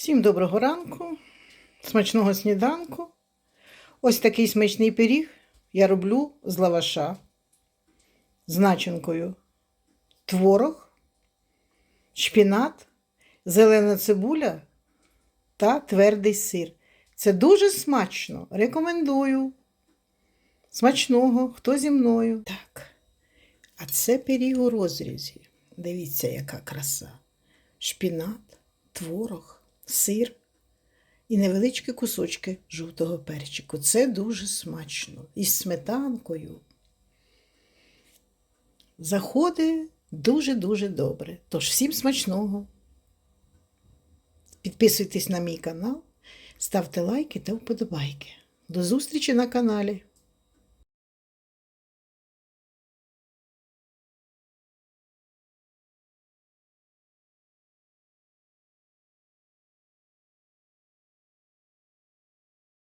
Всім доброго ранку, смачного сніданку. Ось такий смачний пиріг я роблю з лаваша з начинкою творог, шпінат, зелена цибуля та твердий сир. Це дуже смачно. Рекомендую. Смачного, хто зі мною. Так. А це пиріг у розрізі. Дивіться, яка краса. Шпінат, творог, сир і невеличкі кусочки жовтого перчику. Це дуже смачно. Із сметанкою. Заходить дуже-дуже добре. Тож всім смачного. Підписуйтесь на мій канал, ставте лайки та вподобайки. До зустрічі на каналі.